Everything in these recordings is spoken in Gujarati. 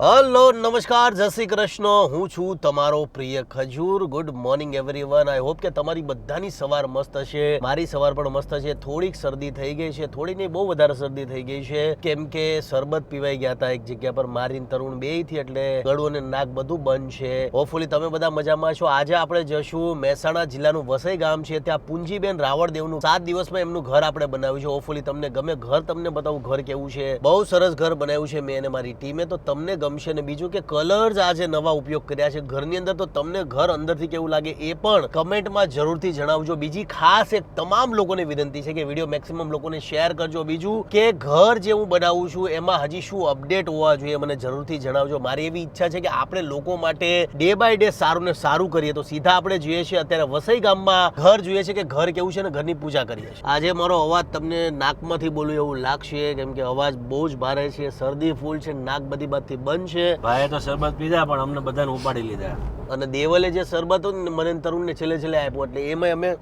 હલો, નમસ્કાર, જય શ્રી કૃષ્ણ. હું છું તમારો પ્રિય Khajur. Good morning everyone I hope કે તમારી બધાની સવાર મસ્ત હશે. મારી સવાર પણ મસ્ત છે. થોડીક શરદી થઈ ગઈ છે. થોડી નહીં, બહુ વધારે શરદી થઈ ગઈ છે. કેમ કે શરબત પીવાઈ ગયા હતા એક જગ્યા પર મારીને તરુણ બેથી એટલે ગળું અને નાક બધું બંધ છે. હોપફુલી તમે બધા મજામાં છો. આજે આપણે જશું મહેસાણા જિલ્લાનું વસઈ ગામ છે. ત્યાં પુંજીબેન રાવળદેવનું સાત દિવસમાં એમનું ઘર આપણે બનાવ્યું છે. હોપફુલી તમને ગમે. ઘર તમને બતાવું, ઘર કેવું છે. બહુ સરસ ઘર બનાવ્યું છે મેં અને મારી ટીમે. તો તમને ગમશે અને બીજું કે કલર્સ આજે નવા ઉપયોગ કર્યા છે, ઘરની અંદર તો તમને ઘર અંદરથી કેવું લાગે એ પણ કમેન્ટમાં જરૂરથી જણાવજો. બીજી ખાસ એક તમામ લોકોને વિનંતી છે કે વીડિયો મેક્સિમમ લોકોને શેર કરજો. બીજું કે ઘર જે હું બનાવું છું, એમાં હજી શું અપડેટ હોવા જોઈએ મને જરૂરથી જણાવજો. મારી એવી ઈચ્છા છે કે આપણે લોકો માટે ડે બાય ડે સારું ને સારું કરીએ તો સીધા આપણે જોઈએ છીએ. અત્યારે વસઈ ગામમાં ઘર જોઈએ છે કે ઘર કેવું છે ને ઘરની પૂજા કરીએ છીએ. આજે મારો અવાજ તમને નાકમાંથી બોલું એવું લાગશે, કેમ કે અવાજ બહુ જ ભારે છે. શરદી, ફૂલ છે નાક બધી બાજુથી બંધ છે. ભાઈએ તો શરબત પીધા પણ અમને બધાને ઉપાડી લીધા. અને દેવલે જે શરબત હતું ને મને ને તરુણને છેલ્લે છેલ્લે આપ્યો એટલે એમાં અમે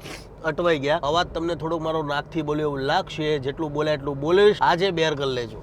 અટવાઈ ગયા. અવાજ તમને થોડોક મારો નાકથી બોલ્યો એવું લાગશે જેટલું બોલાય એટલું બોલીશ. આજે બેર કરી લેજો.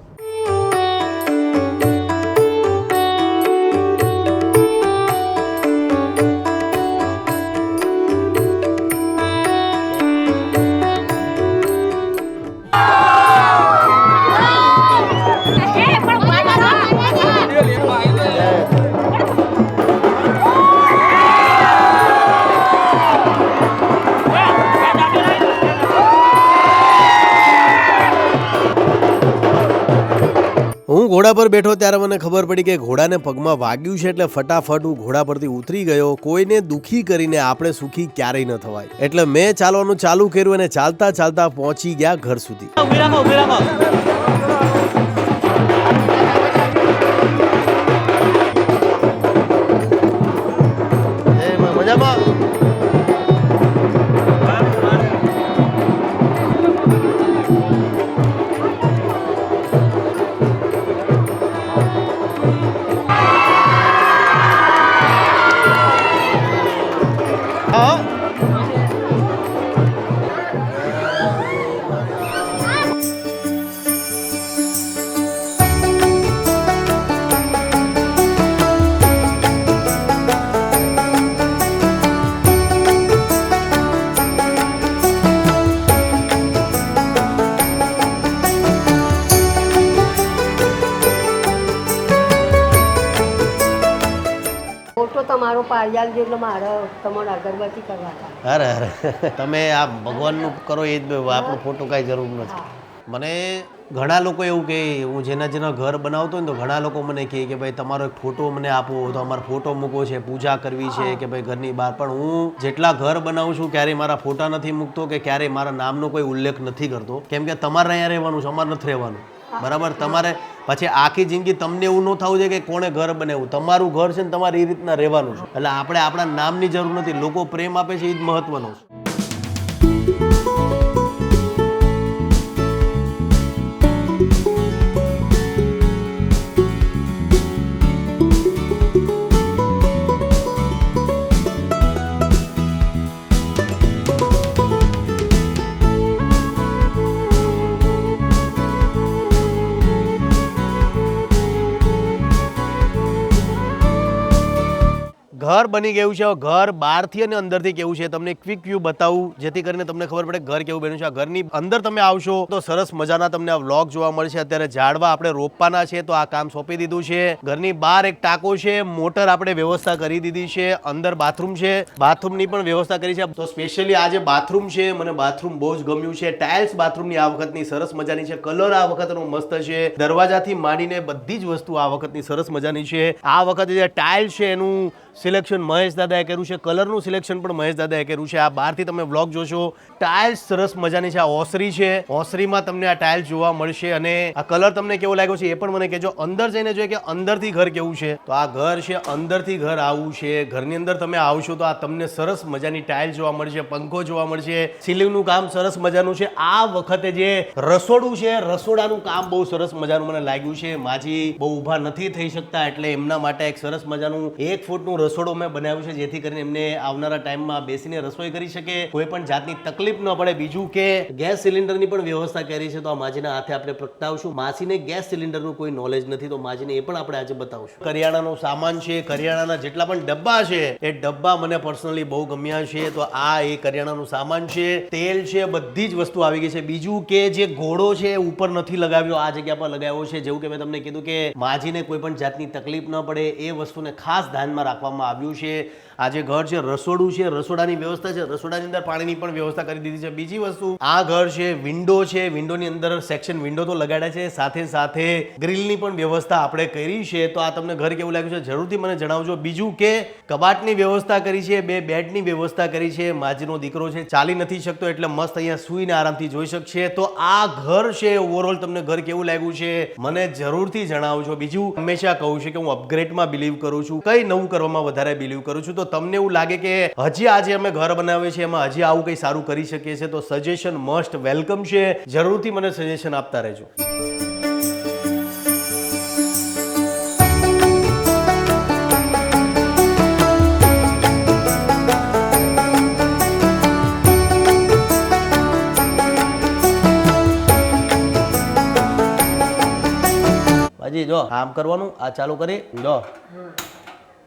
ઘોડા પર બેઠો ત્યારે મને ખબર પડી કે ઘોડાને પગમાં વાગ્યું છે એટલે ફટાફટ હું ઘોડા પરથી ઉતરી ગયો. કોઈને દુખી કરીને આપણે સુખી ક્યારેય ન થવાય. એટલે મેં ચાલવાનું ચાલુ કર્યું અને ચાલતા ચાલતા પહોંચી ગયા ઘર સુધી. મજામાં? ફોટો તમારો જેટલો મારો તમારો અગરબત્તી કરવા હતા અરે અરે. તમે આ ભગવાનનું કરો એ જ આપણો ફોટો કાંઈ જરૂર નથી. મને ઘણા લોકો એવું કહે હું જેના જેના ઘર બનાવતો ને તો ઘણા લોકો મને કહે કે ભાઈ તમારો એક ફોટો મને આપો તો અમારો ફોટો મૂકવો છે પૂજા કરવી છે કે ભાઈ ઘરની બહાર. પણ હું જેટલા ઘર બનાવું છું ક્યારેય મારા ફોટા નથી મૂકતો કે ક્યારેય મારા નામનો કોઈ ઉલ્લેખ નથી કરતો. કેમ કે તમારે અહીંયા રહેવાનું છે અમારે નથી રહેવાનું. બરાબર? તમારે પછી આખી જિંદગી તમને એવું ન થવું જોઈએ કે કોણે ઘર બનાવ્યું. તમારું ઘર છે ને તમારે એ રીતના રહેવાનું છે. એટલે આપણે આપણા નામની જરૂર નથી. લોકો પ્રેમ આપે છે એ જ મહત્વનું છે. ઘર બની ગયું છે. ઘર બહારથી અને અંદરથી કેવું છે તમને ક્વિક વ્યૂ બતાવું, જેથી કરીને તમને ખબર પડે ઘર કેવું બન્યું છે. આ ઘરની અંદર તમે આવશો તો સરસ મજાના તમને આ વ્લોગ જોવા મળશે. અત્યારે ઝાડવા આપણે રોપવાના છે તો આ કામ સોંપી દીધું છે. ઘરની બહાર એક ટાંકો છે, મોટર આપણે વ્યવસ્થા કરી દીધી છે, અંદર બાથરૂમ છે. બાથરૂમની પણ વ્યવસ્થા કરી છે. તો સ્પેશિયલી આ જે બાથરૂમ છે, મને બાથરૂમ બહુ જ ગમ્યું છે. ટાઇલ્સ બાથરૂમની આ વખતની સરસ મજાની છે. કલર આ વખતનો મસ્ત છે. દરવાજાથી માંડીને બધી જ વસ્તુ આ વખતની સરસ મજાની છે. આ વખતે જે ટાઇલ છે એનું સિલેક્શન મહેશ દાદાએ કર્યું છે. કલરનું સિલેક્શન પણ મહેશ દાદાએ કર્યું છે. આ બહારથી તમે વ્લોગ જોશો. ટાઇલ્સ સરસ મજાની છે. આ ઓસરી છે. ઓસરીમાં તમને આ ટાઇલ્સ જોવા મળશે અને આ કલર તમને કેવો લાગ્યો છે એ પણ મને કહેજો. અંદર જઈને જોઈએ કે અંદરથી ઘર કેવું છે? તો આ ઘર છે. અંદરથી ઘર આવું છે. ઘરની અંદર તમે આવશો તો આ તમને સરસ મજાની ટાઇલ જોવા મળશે. પંખો જોવા મળશે. સિલિંગનું કામ સરસ મજાનું છે. આ વખતે જે રસોડું છે, રસોડાનું કામ બહુ સરસ મજાનું મને લાગ્યું છે. માજી બહુ ઊભા નથી થઈ શકતા એટલે એમના માટે એક સરસ મજાનું એક ફૂટનું રસોડું મેં બનાવ્યું છે, જેથી કરીને એમને આવનારા ટાઈમમાં બેસીને રસોઈ કરી શકે. કોઈ પણ જાતની તકલીફ ન પડે. બીજું કે, ગેસ સિલિન્ડરની પણ વ્યવસ્થા કરી છે, તો આ માજીના હાથે આપણે પ્રગટાવશું. માસીને ગેસ સિલિન્ડરનું કોઈ નોલેજ નથી, તો માજીને એ પણ આપણે આજે બતાવશું. કરિયાણાનો સામાન છે, કરિયાણાના જેટલા પણ ડબ્બા છે, એ ડબ્બા મને પર્સનલી બહુ ગમ્યા છે, તો આ એ કરિયાણાનું સામાન છે. તેલ છે, બધી જ વસ્તુ આવી ગઈ છે. બીજું કે, જે ઘોડો છે ઉપર નથી લગાવ્યો. આ જગ્યા પર લગાવ્યો છે, જેવું કે મેં તમને કીધું કે માજીને કોઈ પણ જાતની તકલીફ ન પડે, એ વસ્તુને ખાસ ધ્યાનમાં રાખવામાં આવ્યું છે. આ જે ઘર છે, રસોડું છે, રસોડાની વ્યવસ્થા છે, રસોડાની અંદર પાણીની પણ વ્યવસ્થા કરી દીધી છે. બીજી વસ્તુ, આ ઘર છે વિન્ડો છે વિન્ડોની અંદર સેક્શન વિન્ડો તો લગાડ્યા છે. સાથે સાથે ગ્રીલની પણ વ્યવસ્થા આપણે કરી છે. તો આ તમને ઘર કેવું લાગ્યું છે, જરૂરથી મને જણાવજો. બીજું કે, કબાટની વ્યવસ્થા કરી છે, બે બેડની વ્યવસ્થા કરી છે. માજીનો દીકરો છે, ચાલી નથી શકતો એટલે મસ્ત અહીંયા સૂઈને આરામથી જોઈ શકશે. તો આ ઘર છે ઓવરઓલ તમને ઘર કેવું લાગ્યું છે, મને જરૂરથી જણાવજો. બીજું હંમેશા કહું છું કે હું અપગ્રેડમાં બિલીવ કરું છું. કઈ નવું કરવામાં વધારે બિલીવ કરું છું. તો તમને એવું લાગે કે હજી આજે અમે ઘર બનાવીએ છીએ, એમાં હજી આવું કંઈ સારું કરી શકીએ છીએ, તો સજેશન મસ્ટ વેલકમ છે. જરૂરથી મને સજેશન આપતા રહેજો. બાજી, જો, આમ કરવાનું, આ ચાલુ કરી જો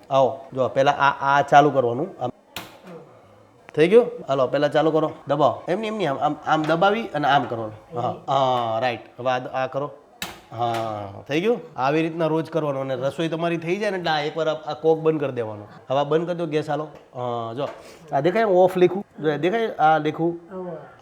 આવો, જો, પહેલાં આ આ ચાલુ કરવાનું. આમ થઈ ગયું? હાલો, પહેલાં ચાલુ કરો. દબાવો. એમની એમની આમ આમ દબાવી અને આમ કરવાનું. હા. હા રાઈટ હવે આ આ કરો. હા, થઈ ગયું? આવી રીતના રોજ કરવાનું અને રસોઈ તમારી થઈ જાય ને એટલે આ એકવાર આ કોક બંધ કરી દેવાનો. હવે બંધ કરી દો, ગેસ હાલો. હા, જો. આ દેખાય ઓફ લીખું. દેખાય, આ લીખું.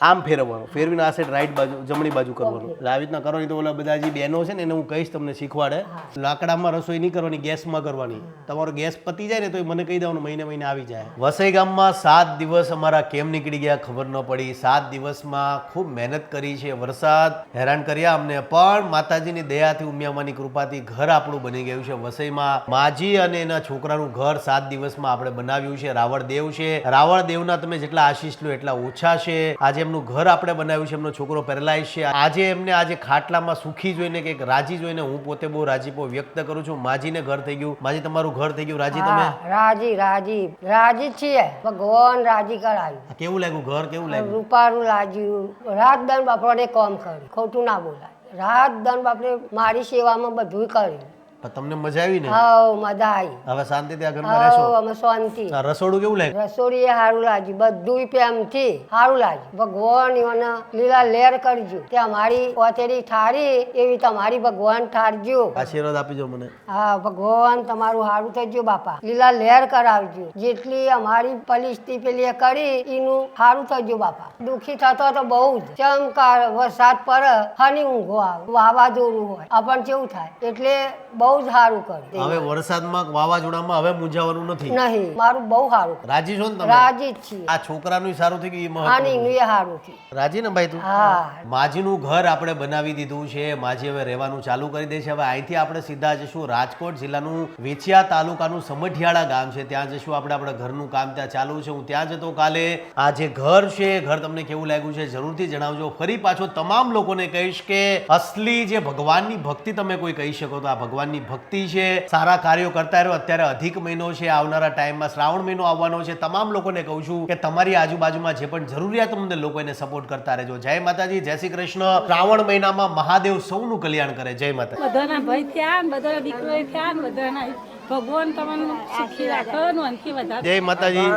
આમ ફેરવવાનું. ફેરવીને આ સાઈડ રાઈટ બાજુ જમણી બાજુ કરવાનું. એટલે આવી રીતના કરવાની તો ઓલા બધા જે બહેનો છે ને એને હું કહીશ તમને શીખવાડે. લાકડામાં રસોઈ નહીં કરવાની ગેસમાં કરવાની. તમારો ગેસ પતી જાય ને તો મને કહી દેવાનું મહિને મહિને આવી જાય. વસઈ ગામમાં સાત દિવસ અમારા કેમ નીકળી ગયા ખબર ન પડી. સાત દિવસમાં ખૂબ મહેનત કરી છે વરસાદ. હેરાન કર્યા અમને. પણ માતાજીની દયાથી ઉમિયામાની કૃપાથી ઘર આપણું બની ગયું છે વસઈમાં. માજી અને એના છોકરાનું ઘર સાત દિવસમાં આપણે બનાવ્યું છે. રાવણ દેવ છે. રાવણ દેવના તમે જેટલા આશીષ લો એટલા ઓછા છે. આજે એમનું ઘર આપણે બનાવ્યું છે એમનો છોકરો પેરેલાઇઝ છે. આજે એમને આજે ખાટલામાં સુખી જોઈને કે રાજી જોઈને હું પોતે બહુ રાજીપો વ્યક્ત કરું છું. માજીને ઘર થઈ ગયું. માજી તમારું ઘર થઈ ગયું. રાજી તમે? રાજી રાજી. રાજી છીએ. ભગવાન રાજી કરાયું. આ કેવું લાગ્યું ઘર? કેવું લાગ્યું? રૂપારું લાગ્યું. રાત દન બાપડે કામ કર્યું. ખોટું ના બોલાય. રાત દન બાપડે મારી સેવામાં બધું કર્યું. પણ તમને મજા આવી ને? હવ મજા આવી હવે શાંતિથી આ ઘરમાં રહેશો? હવ અમે શાંતિ. આ રસોડું કેવું લાગ્યું? રસોડી સારું લાગ્યું. બધું પ્રેમથી સારું લાગ્યું. ભગવાન એને લીલા લેર કરજો. તે અમારી ઓથેરી ઠારી એવી તમારી ભગવાન ઠારજો. આશીર્વાદ આપીજો મને. હા ભગવાન તમારું સારું થજો બાપા. લીલા લહેર કરાવજો. જેટલી અમારી પલિસ્તી પેલી કરી એનું સારું થજો બાપા. દુખી થતો તો બહુ જ. ચમકાર વરસાદ પડે હની ઊંઘો આવે વાવાઝોડું હોય. આપણને કેવું થાય? એટલે બહુ જ સારું કર્યું હવે વરસાદમાં વાવાઝોડામાં હવે મૂંઝાવાનું નથી. નહીં મારું બહુ સારું રાજી છો ને તમે? રાજી જ છીએ. આ છોકરાનું સારું એ આની મહત્વ એનું એ સારું થયું રાજી ને ભાઈ તું? હા. માજીનું ઘર આપણે બનાવી દીધું છે માજી હવે રહેવાનું ચાલુ કરી દે છે. હવે અહીંથી આપણે સીધા જશું રાજકોટ જિલ્લાનું વેચિયા તાલુકાનું સમઢિયાળા ગામ છે. ત્યાં જશું આપણે આપણે ઘરનું કામ ત્યાં ચાલુ છે. હું ત્યાં જતો કાલે. આ જે ઘર છે ઘર તમને કેવું લાગ્યું છે જરૂરથી જણાવજો. ફરી પાછો તમામ લોકોને કહીશ કે અસલી જે ભગવાનની ભક્તિ તમે કોઈ કહી શકો તો આ ભગવાનની ભક્તિ છે સારા કાર્યો કરતા રહ્યો અત્યારે અધિક મહિનો છે આવનારા ટાઈમમાં શ્રાવણ મહિનો આવવાનો છે. તમામ લોકોને કહું છું કે તમારી આજુબાજુમાં જે પણ જરૂરિયાતમંદ લોકો એને સપોર્ટ કરતા રહેજો. જય માતાજી જય શ્રી કૃષ્ણ. શ્રાવણ મહિનામાં મહાદેવ સૌનું કલ્યાણ કરે. જય માતા બધાના ભાઈ થયા બધાના દીકરો થયા બધાના ભગવાન તમને સુખી રાખો ને અંથી જય માતાજી.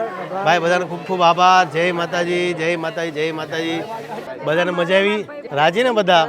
ભાઈ બધાને ખૂબ ખૂબ આભાર. જય માતાજી જય માતાજી જય માતાજી. બધાને મજા આવી? રાજી ને બધા?